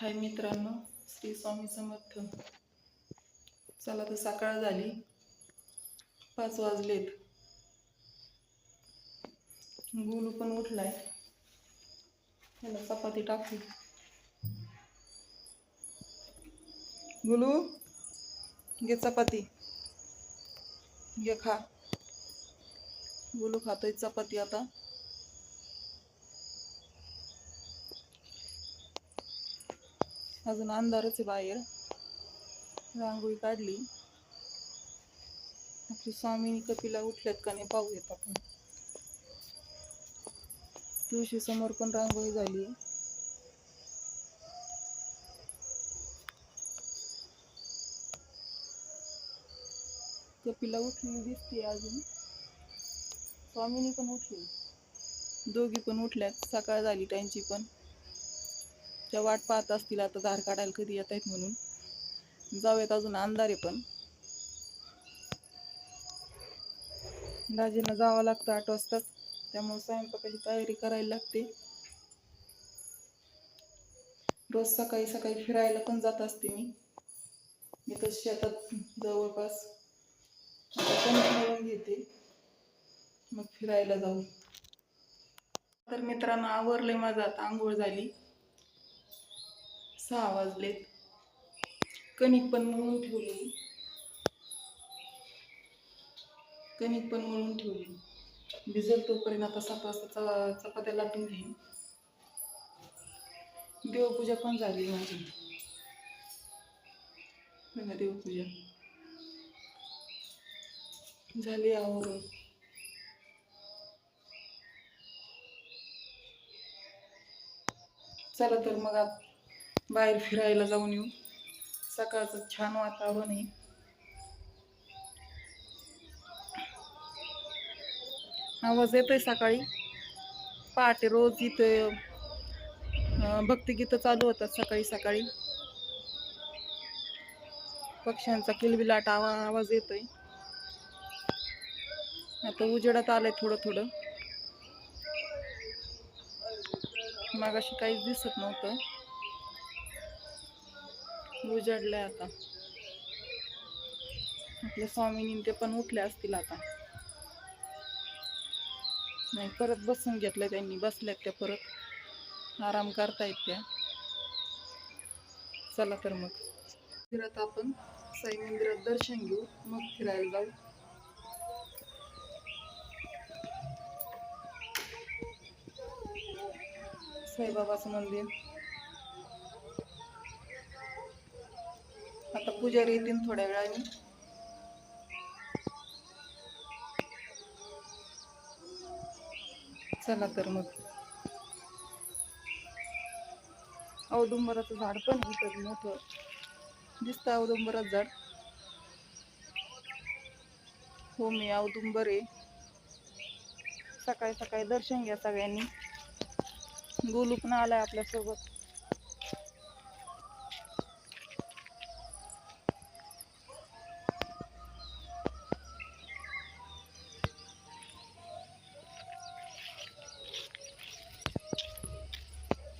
हाय मित्रांनो श्री स्वामी समर्थ. चला तर सकाळ झाली. पाच वाजलेत. गुलू पण उठलाय. त्याला चपाती टाकली गुलू घे चपाती. घे खा. गुलू खातोय चपाती आता. अजून अंधारच आहे बाहेर. रांगोळी काढली. आपली स्वामीनी कपिला उठल्यात का नाही पाहूयात आपण. तुळशी समोर पण रांगोळी झाली कपिला उठली दिसते अजून. स्वामिनी पण उठली. दोघी पण उठल्यात. सकाळ झाली त्यांची पण. त्या वाट पाहत असतील आता धार काढायला कधी येत आहेत म्हणून. जाऊयात अजून अंधारे पण. दाजींना जावं लागतं आठ वाजताच. त्यामुळे स्वयंपाकाची तयारी करायला लागते. रोज सकाळी सकाळी फिरायला पण जात असते मी. मी तर शेतात जवळपास घेते. मग फिरायला जाऊ. तर मित्रांनो आवरले माझं आता आंघोळ झाली. सहा वाजलेत. कणिक पण मळून ठेवली कणिक पण मळून ठेवली भिजल तोपर्यंत आता सात वाजता चपात्या लाटून घेईन. देवपूजा पण झाली माझी. बघा देवपूजा. झाली आवरून. चला तर मग आता बाहेर फिरायला जाऊन येऊ. सकाळचं छान वातावरण आहे. आवाज येतोय सकाळी? पहाटे रोज इथं भक्तिगीतं चालू होतात सकाळी सकाळी. पक्ष्यांचा किलबिलाट आवा आवाज येतोय. आता उजेडात आलंय थोडं थोडं. मागाशी काहीच दिसत नव्हतं. उजाडलंय आता. आपल्या स्वामिनी ते पण उठले असतील आता. नाही परत बसून घेतलं त्यांनी बसल्यात त्या परत. आराम करतायत त्या. चला तर मग. फिरत आपण साई मंदिरात दर्शन घेऊ मग फिरायला जाऊ. साईबाबाचं मंदिर. पुजारी येतील थोड्या वेळाने. चला तर मग. औदुंबराचं झाड पण आहे इथं मोठं. दिसतं औदुंबराचं झाड. हो मी औदुंबर. आहे सकाळी सकाळी दर्शन घ्या सगळ्यांनी. गोलू पण आलाय आपल्यासोबत.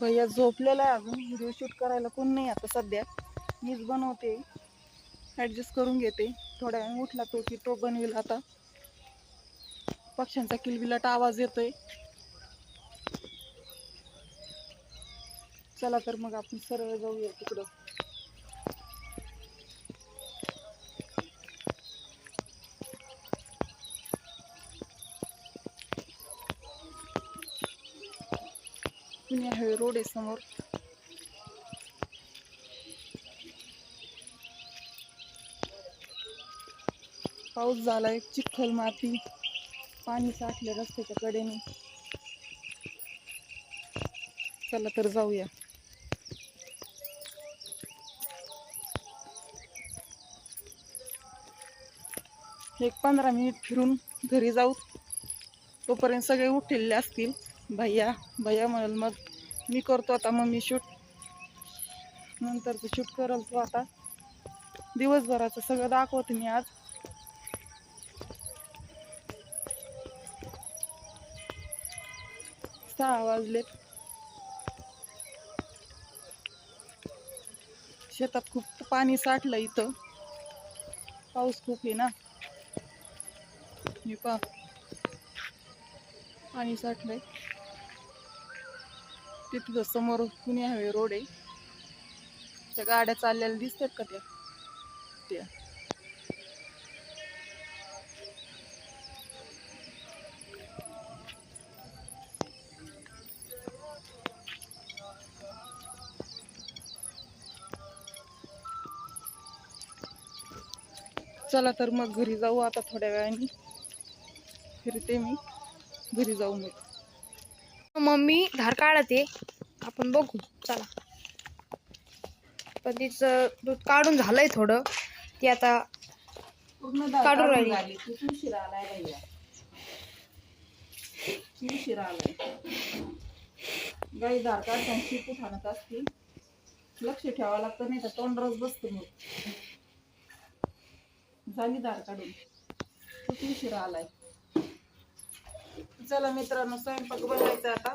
भैया झोपलेला आहे अजून. व्हिडिओ शूट करायला कोण नाही आता सध्या. मीच बनवते. ॲडजस्ट करून घेते. थोड्या वेळ उठला तो की तो बनवेल आता. पक्ष्यांचा किलबिलाट आवाज येतोय. चला तर मग आपण सरळ जाऊया तिकडं. रोड आहे समोर. पाऊस झालाय चिखल माती पाणी साठले रस्त्याच्या कडेने. चला तर जाऊया. एक पंधरा मिनिट फिरून घरी जाऊ. तोपर्यंत सगळे उठलेले असतील. भैया भैया म्हणाल मग मी करतो आता मम्मी शूट नंतरचं शूट करल तो आता. दिवसभराचं सगळं दाखवते मी आज. सहा वाजलेत. शेतात खूप पाणी साठलं इथं. पाऊस खूप आहे ना. मी पा पाणी साठलंय. तिथं समोर पुणे हवे रोड आहे. त्या गाड्या चाललेल्या दिसतात का त्या? त्या. चला तर मग घरी जाऊ आता थोड्या वेळाने. फिरते मी. घरी जाऊ मग. मम्मी धार काढते. आपण बघू. चला. पण तिचं दूध काढून झालंय थोडं. ती आता काढून राहिली. गाई धार काढताना शिकू ठाणत असतील. लक्ष ठेवावं लागतं नाही तर तोंडरच बसतो मग. झाली धार काढून. उशीर आलाय चला मित्रांनो स्वयंपाक बनवायचा आता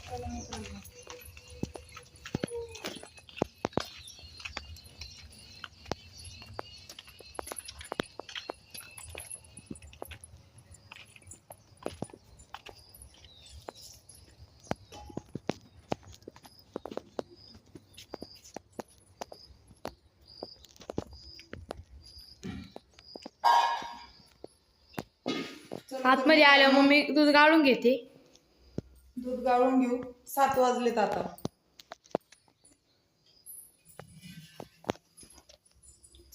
चला मित्रांनो चला तर आतमध्ये आल्यावर मी दूध गाळून घेते. दूध गाळून घेऊ. सात वाजलेत आता.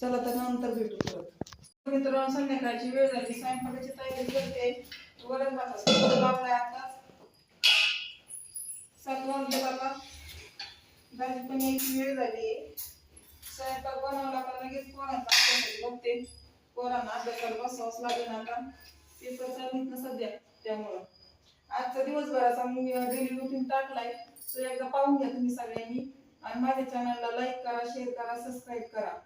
चला तर नंतर भेटू परत. मित्रांनो संध्याकाळची वेळ झाली. स्वयंपाकाची तयारी करते. वरण भाताचा लावलाय आता. सात वाजले बाबा भाजी पण यायची वेळ झाली स्वयंपाक बनवला का लगेच पोरांचा अभ्यासाला बघते. पोरांना अभ्यासाला बसवाच लागेल आता. पेपर चालू ना सध्या त्यामुळं. आजचा दिवसभराचा मी डेली रुटीन टाकलाय. तो एकदा पाहून घ्या तुम्ही सगळ्यांनी. आणि माझ्या चॅनलला लाईक करा शेअर करा सबस्क्राईब करा.